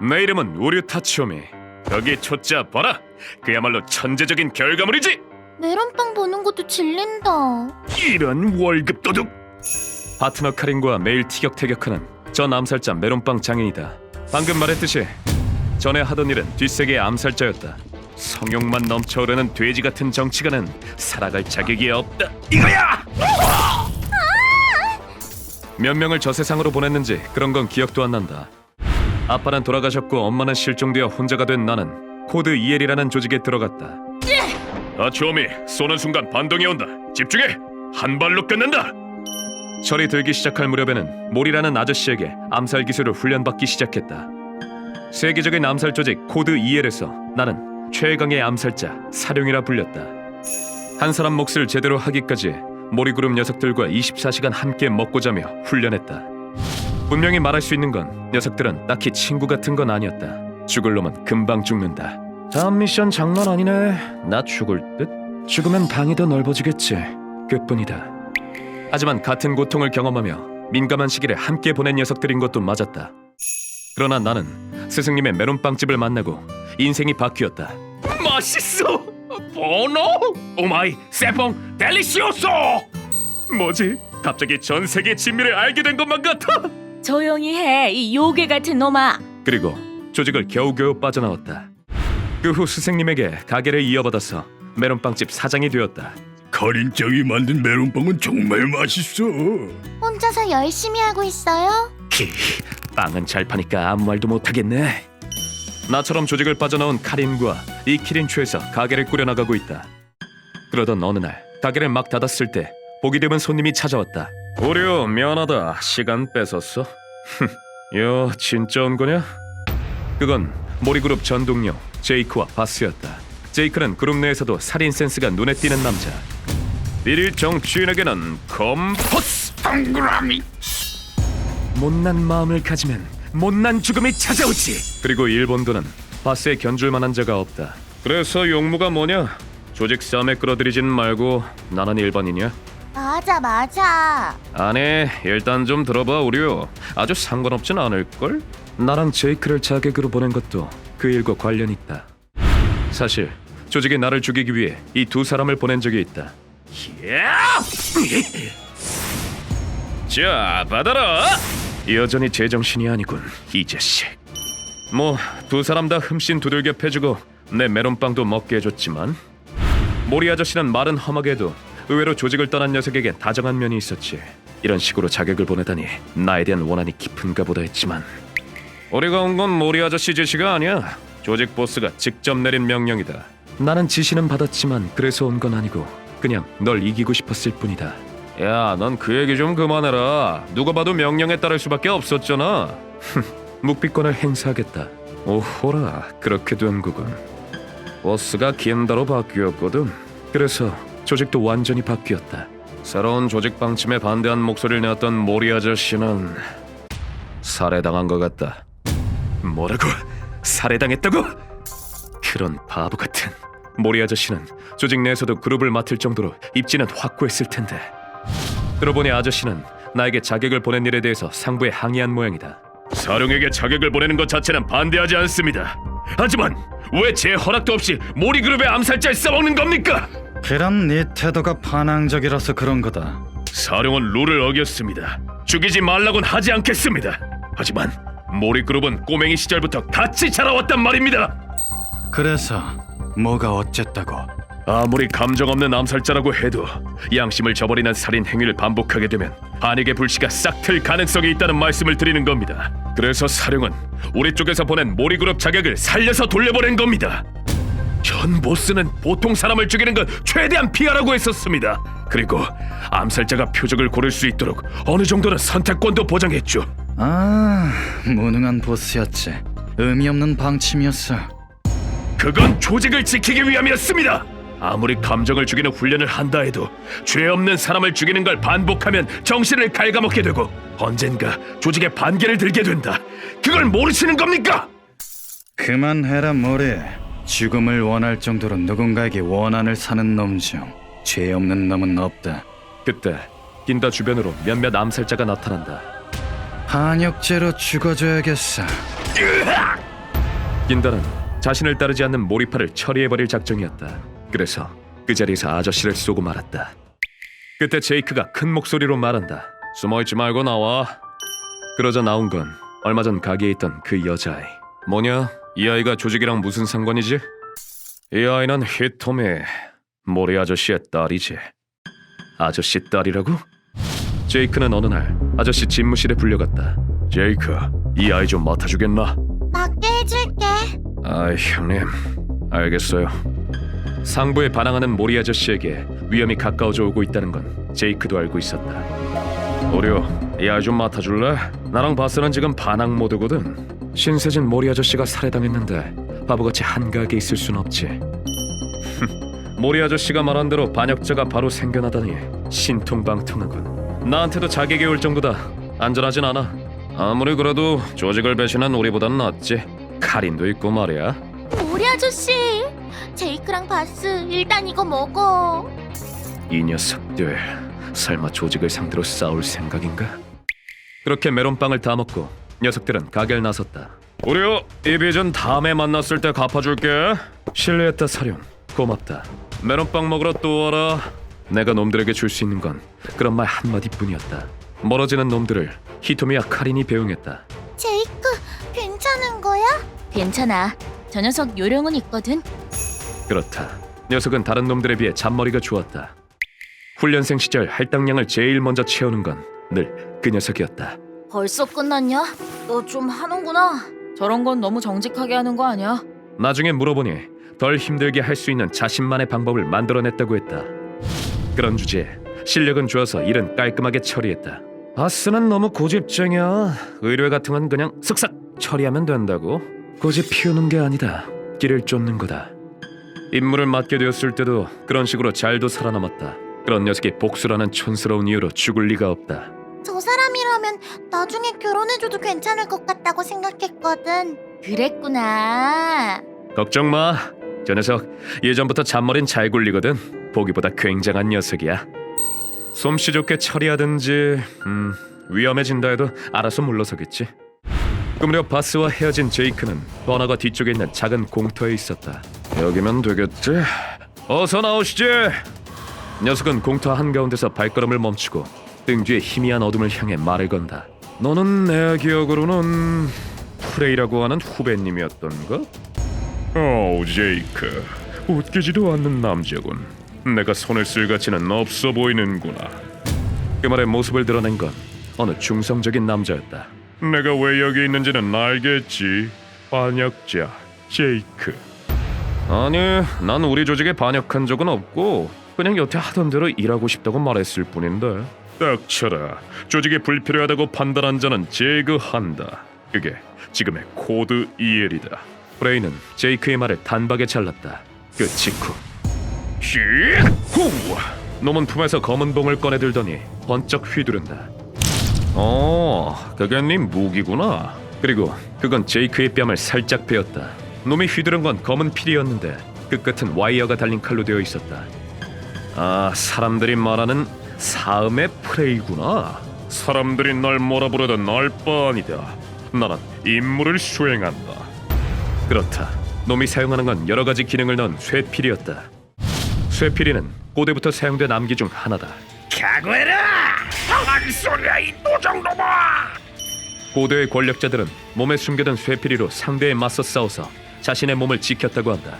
내 이름은 우류 타치오미. 여기 초짜 봐라. 그야말로 천재적인 결과물이지. 메론빵 보는 것도 질린다. 이런 월급 도둑. 파트너 카린과 매일 티격태격하는 전 암살자 메론빵 장인이다. 방금 말했듯이 전에 하던 일은 뒷세계의 암살자였다. 성욕만 넘쳐흐르는 돼지 같은 정치가는 살아갈 자격이 없다. 이거야! 몇 명을 저 세상으로 보냈는지 그런 건 기억도 안 난다. 아빠는 돌아가셨고 엄마는 실종되어 혼자가 된 나는 코드 EL이라는 조직에 들어갔다. 아치오미 쏘는 순간 반동이 온다. 집중해. 한 발로 끝낸다. 철이 들기 시작할 무렵에는 몰이라는 아저씨에게 암살 기술을 훈련받기 시작했다. 세계적인 암살 조직 코드 EL에서 나는 최강의 암살자 사룡이라 불렸다. 한 사람 몫을 제대로 하기까지 모리 그룹 녀석들과 24시간 함께 먹고 자며 훈련했다. 분명히 말할 수 있는 건 녀석들은 딱히 친구 같은 건 아니었다. 죽을 놈은 금방 죽는다. 다음 미션 장난 아니네. 나 죽을 듯? 죽으면 방이 더 넓어지겠지. 그뿐이다. 하지만 같은 고통을 경험하며 민감한 시기를 함께 보낸 녀석들인 것도 맞았다. 그러나 나는 스승님의 메론빵집을 만나고 인생이 바뀌었다. 맛있어! 보노! 오마이 세퐁 델리시오소! 뭐지? 갑자기 전 세계 진미를 알게 된 것만 같아! 조용히 해, 이 요괴 같은 놈아. 그리고 조직을 겨우겨우 빠져나왔다. 그 후 스승님에게 가게를 이어받아서 메론빵집 사장이 되었다. 카린짱이 만든 메론빵은 정말 맛있어. 혼자서 열심히 하고 있어요? 키, 빵은 잘 파니까 아무 말도 못하겠네. 나처럼 조직을 빠져나온 카린과 이 키린추에서 가게를 꾸려나가고 있다. 그러던 어느 날 가게를 막 닫았을 때 보기 드문 손님이 찾아왔다. 오류 미안하다 시간 뺏었어. 여 진짜 온 거냐? 그건 모리그룹 전 동료 제이크와 바스였다. 제이크는 그룹 내에서도 살인 센스가 눈에 띄는 남자. 일일 정치인에게는 컴포스 동그라미. 못난 마음을 가지면 못난 죽음이 찾아오지. 그리고 일본도는 바스에 견줄 만한 자가 없다. 그래서 용무가 뭐냐? 조직 싸움에 끌어들이진 말고 나는 일반인이야. 맞아, 맞아. 아니 일단 좀 들어봐 우려. 아주 상관없진 않을걸? 나랑 제이크를 자객으로 보낸 것도 그 일과 관련 있다. 사실 조직이 나를 죽이기 위해 이 두 사람을 보낸 적이 있다. 자 받아라. 여전히 제정신이 아니군 이 자식. 뭐 두 사람 다 흠씬 두들겨 패주고 내 메론빵도 먹게 해줬지만 모리 아저씨는 말은 험하게 해도 의외로 조직을 떠난 녀석에게 다정한 면이 있었지. 이런 식으로 자격을 보내다니 나에 대한 원한이 깊은가 보다 했지만 우리가 온 건 모리 아저씨 지시가 아니야. 조직 보스가 직접 내린 명령이다. 나는 지시는 받았지만 그래서 온 건 아니고 그냥 널 이기고 싶었을 뿐이다. 야, 넌 그 얘기 좀 그만해라. 누가 봐도 명령에 따를 수밖에 없었잖아. 묵비권을 행사하겠다. 오호라, 그렇게 된 거군. 보스가 긴다로 바뀌었거든. 그래서 조직도 완전히 바뀌었다. 새로운 조직 방침에 반대한 목소리를 내었던 모리 아저씨는 살해당한 것 같다. 뭐라고? 살해당했다고? 그런 바보 같은 모리 아저씨는 조직 내에서도 그룹을 맡을 정도로 입지는 확고했을 텐데. 들어보니 아저씨는 나에게 자격을 보낸 일에 대해서 상부에 항의한 모양이다. 사령에게 자격을 보내는 것 자체는 반대하지 않습니다. 하지만 왜 제 허락도 없이 모리 그룹의 암살자를 써먹는 겁니까? 그럼 네 태도가 반항적이라서 그런 거다. 사령은 룰을 어겼습니다. 죽이지 말라곤 하지 않겠습니다. 하지만 모리 그룹은 꼬맹이 시절부터 같이 자라왔단 말입니다. 그래서 뭐가 어쨌다고? 아무리 감정 없는 암살자라고 해도 양심을 저버리는 살인 행위를 반복하게 되면 반익의 불씨가 싹 틀 가능성이 있다는 말씀을 드리는 겁니다. 그래서 사령은 우리 쪽에서 보낸 모리그룹 자격을 살려서 돌려보낸 겁니다. 전 보스는 보통 사람을 죽이는 건 최대한 피하라고 했었습니다. 그리고 암살자가 표적을 고를 수 있도록 어느 정도는 선택권도 보장했죠. 아, 무능한 보스였지. 의미 없는 방침이었어. 그건 조직을 지키기 위함이었습니다. 아무리 감정을 죽이는 훈련을 한다 해도 죄 없는 사람을 죽이는 걸 반복하면 정신을 갉아먹게 되고 언젠가 조직의 반개를 들게 된다. 그걸 모르시는 겁니까? 그만해라 모래. 죽음을 원할 정도로 누군가에게 원한을 사는 놈 중 죄 없는 놈은 없다. 그때 긴다 주변으로 몇몇 암살자가 나타난다. 반역죄로 죽어줘야겠어. 낀다는 자신을 따르지 않는 모리파를 처리해버릴 작정이었다. 그래서 그 자리에서 아저씨를 쏘고 말았다. 그때 제이크가 큰 목소리로 말한다. 숨어있지 말고 나와. 그러자 나온 건 얼마 전 가게에 있던 그 여자아이. 뭐냐? 이 아이가 조직이랑 무슨 상관이지? 이 아이는 히토미 모리 아저씨의 딸이지. 아저씨 딸이라고? 제이크는 어느 날 아저씨 집무실에 불려갔다. 제이크, 이 아이 좀 맡아주겠나? 맞게 해줄게. 아, 형님, 알겠어요. 상부에 반항하는 모리 아저씨에게 위험이 가까워져 오고 있다는 건 제이크도 알고 있었다. 오려, 이 아이 좀 맡아줄래? 나랑 바스는 지금 반항 모드거든. 신세진 모리 아저씨가 살해당했는데 바보같이 한가하게 있을 순 없지. 모리 아저씨가 말한 대로 반역자가 바로 생겨나다니 신통방통하군. 나한테도 자객이 올 정도다. 안전하진 않아. 아무리 그래도 조직을 배신한 우리보단 낫지. 카린도 있고 말이야. 우리 아저씨. 제이크랑 바스 일단 이거 먹어. 이 녀석들 설마 조직을 상대로 싸울 생각인가? 그렇게 메론빵을 다 먹고 녀석들은 가게를 나섰다. 우리요 이 빚은 다음에 만났을 때 갚아줄게. 실례했다 사령 고맙다. 메론빵 먹으러 또 와라. 내가 놈들에게 줄 수 있는 건 그런 말 한마디뿐이었다. 멀어지는 놈들을 히토미와 카린이 배웅했다. 제이크, 괜찮은 거야? 괜찮아. 저 녀석 요령은 있거든. 그렇다. 녀석은 다른 놈들에 비해 잔머리가 좋았다. 훈련생 시절 할당량을 제일 먼저 채우는 건 늘 그 녀석이었다. 벌써 끝났냐? 너 좀 하는구나. 저런 건 너무 정직하게 하는 거 아니야? 나중에 물어보니 덜 힘들게 할 수 있는 자신만의 방법을 만들어냈다고 했다. 그런 주제에 실력은 좋아서 일은 깔끔하게 처리했다. 아스는 너무 고집쟁이야. 의뢰 같은 건 그냥 쓱싹 처리하면 된다고. 고집 피우는 게 아니다. 길을 쫓는 거다. 임무를 맡게 되었을 때도 그런 식으로 잘도 살아남았다. 그런 녀석이 복수라는 촌스러운 이유로 죽을 리가 없다. 저 사람이라면 나중에 결혼해줘도 괜찮을 것 같다고 생각했거든. 그랬구나. 걱정 마. 저 녀석 예전부터 잔머리는 잘 굴리거든. 보기보다 굉장한 녀석이야. 솜씨 좋게 처리하든지 음, 위험해진다 해도 알아서 물러서겠지. 그 무렵 바스와 헤어진 제이크는 번화가 뒤쪽에 있는 작은 공터에 있었다. 여기면 되겠지. 어서 나오시지. 녀석은 공터 한가운데서 발걸음을 멈추고 등 뒤에 희미한 어둠을 향해 말을 건다. 너는 내 기억으로는 프레이라고 하는 후배님이었던가? 어, 제이크. 웃기지도 않는 남자군. 내가 손을 쓸 가치는 없어 보이는구나. 그 말에 모습을 드러낸 건 어느 중성적인 남자였다. 내가 왜 여기 있는지는 알겠지. 반역자 제이크. 아니, 난 우리 조직에 반역한 적은 없고 그냥 여태 하던 대로 일하고 싶다고 말했을 뿐인데. 닥쳐라. 조직이 불필요하다고 판단한 자는 제거한다. 그게 지금의 코드 이엘이다. 브레이는 제이크의 말을 단박에 잘랐다. 그 직후 후! 놈은 품에서 검은 봉을 꺼내들더니 번쩍 휘두른다. 어, 그게 네 무기구나. 그리고 그건 제이크의 뺨을 살짝 베었다. 놈이 휘두른 건 검은 필이었는데 그 끝은 와이어가 달린 칼로 되어 있었다. 아, 사람들이 말하는 사음의 프레이구나. 사람들이 널 뭐라 부르든 날 뻔이다. 나는 임무를 수행한다. 그렇다. 놈이 사용하는 건 여러 가지 기능을 넣은 쇠필이었다. 쇠필이는 고대부터 사용된 암기 중 하나다. 각오해라! 한 소리야 이 노정놈아! 고대의 권력자들은 몸에 숨겨둔 쇠필이로 상대에 맞서 싸워서 자신의 몸을 지켰다고 한다.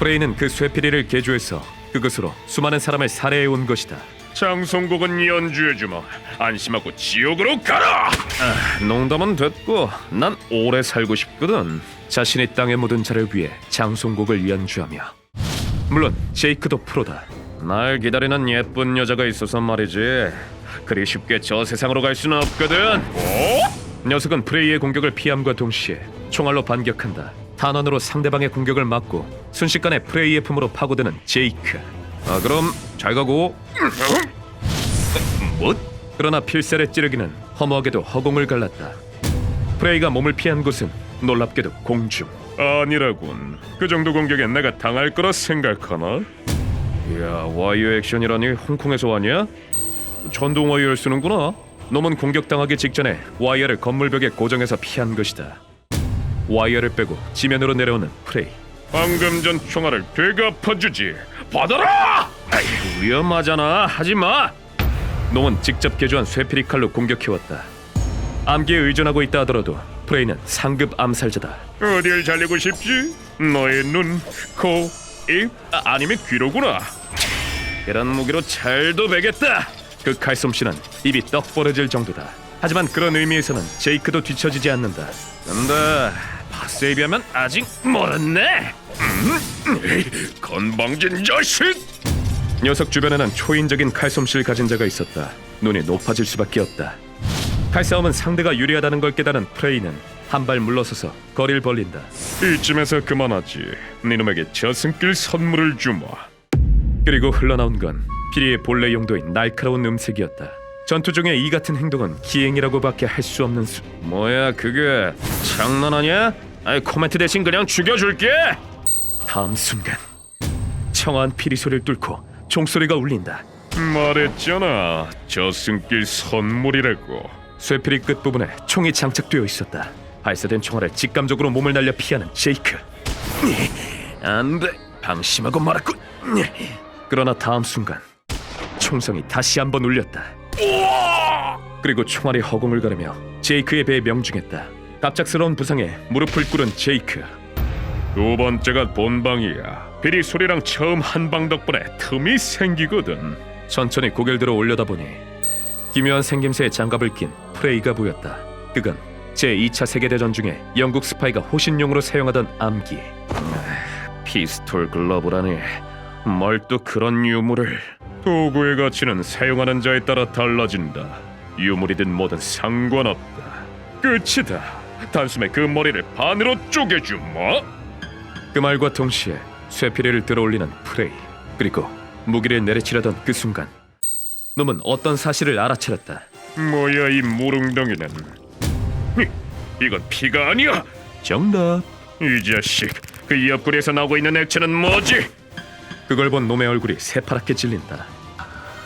프레이는 그 쇠필이를 개조해서 그것으로 수많은 사람을 살해해 온 것이다. 장송곡은 연주해주마. 안심하고 지옥으로 가라! 아, 농담은 됐고 난 오래 살고 싶거든. 자신의 땅에 묻은 자를 위해 장송곡을 연주하며. 물론 제이크도 프로다. 날 기다리는 예쁜 여자가 있어서 말이지. 그리 쉽게 저 세상으로 갈 수는 없거든. 녀석은 프레이의 공격을 피함과 동시에 총알로 반격한다. 단원으로 상대방의 공격을 막고 순식간에 프레이의 품으로 파고드는 제이크. 아 그럼 잘 가고. 뭐? 그러나 필살의 찌르기는 허무하게도 허공을 갈랐다. 프레이가 몸을 피한 곳은 놀랍게도 공중. 아니라군. 그 정도 공격엔 내가 당할 거라 생각하나? 이야 와이어 액션이라니 홍콩에서 왔냐? 전동 와이어를 쓰는구나. 놈은 공격당하기 직전에 와이어를 건물벽에 고정해서 피한 것이다. 와이어를 빼고 지면으로 내려오는 프레이. 방금 전 총알을 되갚아주지. 받아라! 아이, 위험하잖아. 하지 마. 놈은 직접 개조한 쇠피리 칼로 공격해왔다. 암기에 의존하고 있다 하더라도 프레이는 상급 암살자다. 어딜 잘리고 싶지? 너의 눈, 코, 입, 아, 아니면 귀로구나. 이런 무기로 잘도 베겠다. 그 칼솜씨는 입이 떡 벌어질 정도다. 하지만 그런 의미에서는 제이크도 뒤처지지 않는다. 근데 파스에 비하면 아직 멀었네. 건방진 자식! 녀석 주변에는 초인적인 칼솜씨를 가진 자가 있었다. 눈이 높아질 수밖에 없다. 칼싸움은 상대가 유리하다는 걸 깨달은 프레이는 한 발 물러서서 거리를 벌린다. 이쯤에서 그만하지. 니놈에게 저승길 선물을 주마. 그리고 흘러나온 건 피리의 본래 용도인 날카로운 음색이었다. 전투 중에 이 같은 행동은 기행이라고밖에 할 수 없는 수. 뭐야 그게 장난하냐? 아이 코멘트 대신 그냥 죽여줄게. 다음 순간 청아한 피리 소리를 뚫고 총소리가 울린다. 말했잖아. 저승길 선물이라고. 쇠피리 끝 부분에 총이 장착되어 있었다. 발사된 총알을 직감적으로 몸을 날려 피하는 제이크. 안돼, 방심하고 말았군. 그러나 다음 순간 총성이 다시 한번 울렸다. 그리고 총알이 허공을 가르며 제이크의 배에 명중했다. 갑작스러운 부상에 무릎을 꿇은 제이크. 두 번째가 본방이야. 비리 소리랑 처음 한방 덕분에 틈이 생기거든. 천천히 고개를 들어 올려다보니 기묘한 생김새의 장갑을 낀 프레이가 보였다. 그건 제2차 세계대전 중에 영국 스파이가 호신용으로 사용하던 암기. 아, 피스톨 글러브라니 뭘또 그런 유물을 도구의 가치는 사용하는 자에 따라 달라진다. 유물이든 뭐든 상관없다. 끝이다. 단숨에 그 머리를 반으로 쪼개주마. 그 말과 동시에 쇠피리를 들어올리는 프레이 그리고 무기를 내리치려던 그 순간 놈은 어떤 사실을 알아차렸다. 뭐야 이 무릉덩이는? 히, 이건 피가 아니야. 정답. 이 자식. 그 옆구리에서 나오고 있는 액체는 뭐지? 그걸 본 놈의 얼굴이 새파랗게 질린다.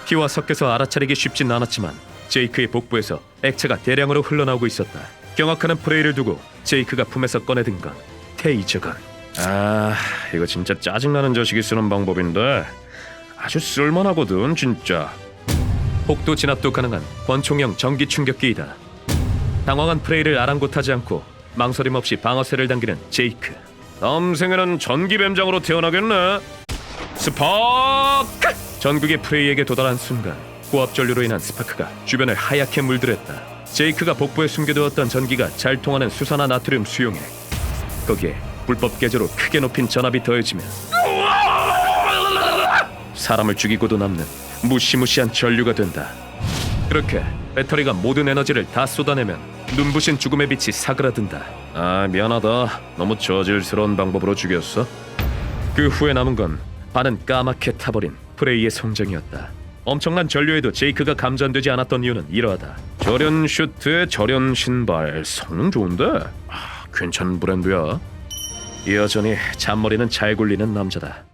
피와 섞여서 알아차리기 쉽진 않았지만 제이크의 복부에서 액체가 대량으로 흘러나오고 있었다. 경악하는 프레이를 두고 제이크가 품에서 꺼내든 건 테이저건. 아, 이거 진짜 짜증나는 자식이 쓰는 방법인데 아주 쓸만하거든 진짜. 폭도 진압도 가능한 권총형 전기 충격기이다. 당황한 프레이를 아랑곳하지 않고 망설임 없이 방어쇠를 당기는 제이크. 다음 생에는 전기 뱀장으로 태어나겠네. 스파크! 전극의 프레이에게 도달한 순간 고압 전류로 인한 스파크가 주변을 하얗게 물들였다. 제이크가 복부에 숨겨두었던 전기가 잘 통하는 수산화 나트륨 수용액. 거기에 불법 개조로 크게 높인 전압이 더해지면 사람을 죽이고도 남는 무시무시한 전류가 된다. 그렇게 배터리가 모든 에너지를 다 쏟아내면 눈부신 죽음의 빛이 사그라든다. 아 미안하다. 너무 저질스러운 방법으로 죽였어. 그 후에 남은 건 반은 까맣게 타버린 프레이의 성정이었다. 엄청난 전류에도 제이크가 감전되지 않았던 이유는 이러하다. 저련 슈트에 저련 신발 성능 좋은데 아, 괜찮은 브랜드야. 여전히 잔머리는 잘 굴리는 남자다.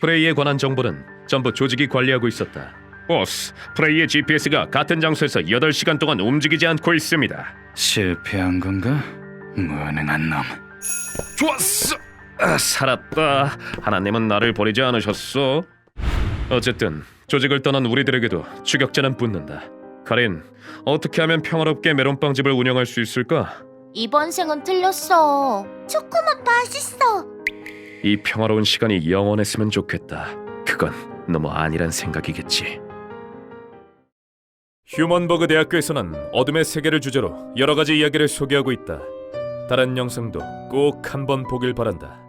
프레이에 관한 정보는 전부 조직이 관리하고 있었다. 보스, 프레이의 GPS가 같은 장소에서 8시간 동안 움직이지 않고 있습니다. 실패한 건가? 무능한 놈. 좋았어. 아, 살았다. 하나님은 나를 버리지 않으셨어. 어쨌든 조직을 떠난 우리들에게도 추격자는 붙는다. 카린, 어떻게 하면 평화롭게 메론빵 집을 운영할 수 있을까? 이번 생은 틀렸어. 초코맛 맛있어. 이 평화로운 시간이 영원했으면 좋겠다. 그건 너무 아니란 생각이겠지. 휴먼버그 대학교에서는 어둠의 세계를 주제로 여러 가지 이야기를 소개하고 있다. 다른 영상도 꼭 한번 보길 바란다.